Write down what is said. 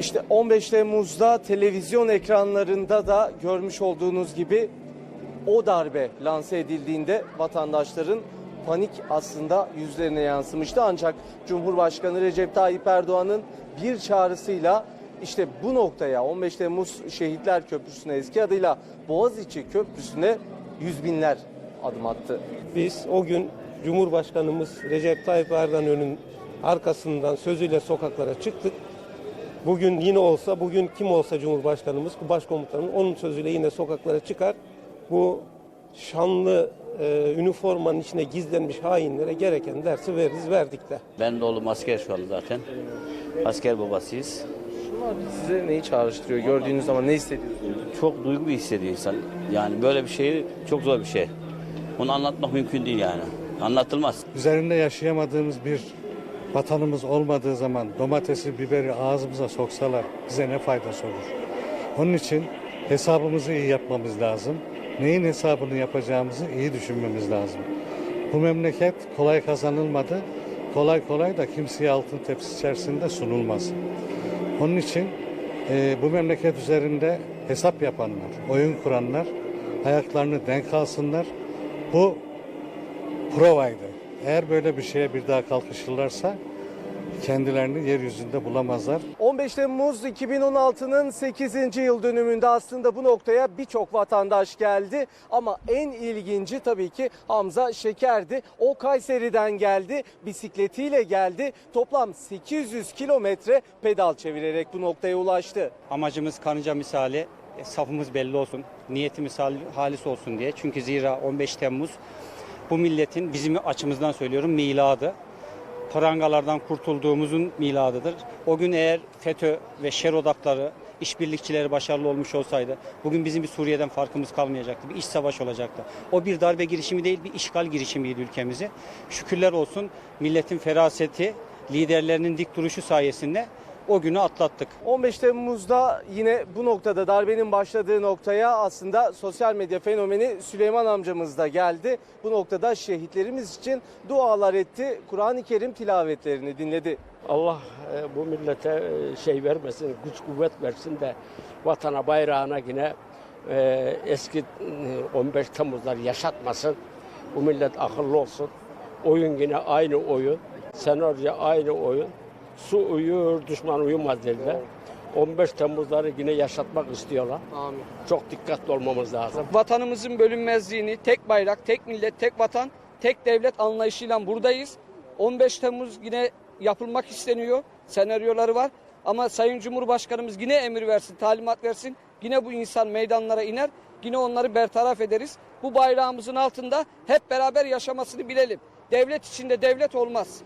İşte 15 Temmuz'da televizyon ekranlarında da görmüş olduğunuz gibi o darbe lanse edildiğinde vatandaşların panik aslında yüzlerine yansımıştı. Ancak Cumhurbaşkanı Recep Tayyip Erdoğan'ın bir çağrısıyla işte bu noktaya 15 Temmuz Şehitler Köprüsü'ne eski adıyla Boğaziçi Köprüsü'ne yüz binler adım attı. Biz o gün Cumhurbaşkanımız Recep Tayyip Erdoğan'ın arkasından sözüyle sokaklara çıktık. Bugün yine olsa, bugün kim olsa Cumhurbaşkanımız, başkomutanımız onun sözüyle yine sokaklara çıkar. Bu şanlı e, üniformanın içine gizlenmiş hainlere gereken dersi veririz, verdik de. Ben de oğlum asker şu anda zaten. Asker babasıyız. Şunlar size neyi çağrıştırıyor? Gördüğünüz zaman ne hissediyorsunuz? Çok duygu hissediyor insan. Yani böyle bir şey çok zor bir şey. Bunu anlatmak mümkün değil yani. Anlatılmaz. üzerinde yaşayamadığımız bir vatanımız olmadığı zaman domatesi, biberi ağzımıza soksalar bize ne faydası olur? Onun için hesabımızı iyi yapmamız lazım. Neyin hesabını yapacağımızı iyi düşünmemiz lazım. Bu memleket kolay kazanılmadı. Kolay kolay da kimseye altın tepsi içerisinde sunulmaz. Onun için e, bu memleket üzerinde hesap yapanlar, oyun kuranlar ayaklarını denk alsınlar. Bu provaydı. Eğer böyle bir şeye bir daha kalkışırlarsa kendilerini yeryüzünde bulamazlar. 15 Temmuz 2016'nın 8. yıl dönümünde aslında bu noktaya birçok vatandaş geldi ama en ilginci tabii ki Hamza Şeker'di. O Kayseri'den geldi, bisikletiyle geldi. Toplam 800 kilometre pedal çevirerek bu noktaya ulaştı. Amacımız kanıca misali e, safımız belli olsun, niyetimiz hal- halis olsun diye. Çünkü zira 15 Temmuz bu milletin bizim açımızdan söylüyorum miladı. Prangalardan kurtulduğumuzun miladıdır. O gün eğer FETÖ ve şer odakları, işbirlikçileri başarılı olmuş olsaydı bugün bizim bir Suriye'den farkımız kalmayacaktı. Bir iç savaş olacaktı. O bir darbe girişimi değil bir işgal girişimiydi ülkemizi. Şükürler olsun milletin feraseti, liderlerinin dik duruşu sayesinde o günü atlattık. 15 Temmuz'da yine bu noktada darbenin başladığı noktaya aslında sosyal medya fenomeni Süleyman amcamız da geldi. Bu noktada şehitlerimiz için dualar etti. Kur'an-ı Kerim tilavetlerini dinledi. Allah e, bu millete e, şey vermesin, güç kuvvet versin de vatana bayrağına yine e, eski e, 15 Temmuzlar yaşatmasın. Bu millet akıllı olsun. Oyun yine aynı oyun. Senaryo aynı oyun. Su uyur, düşman uyumaz dediler. 15 Temmuzları yine yaşatmak istiyorlar. Amin. Çok dikkatli olmamız lazım. vatanımızın bölünmezliğini, tek bayrak, tek millet, tek vatan, tek devlet anlayışıyla buradayız. 15 Temmuz yine yapılmak isteniyor. Senaryoları var. Ama Sayın Cumhurbaşkanımız yine emir versin, talimat versin. Yine bu insan meydanlara iner. Yine onları bertaraf ederiz. Bu bayrağımızın altında hep beraber yaşamasını bilelim. Devlet içinde devlet olmaz.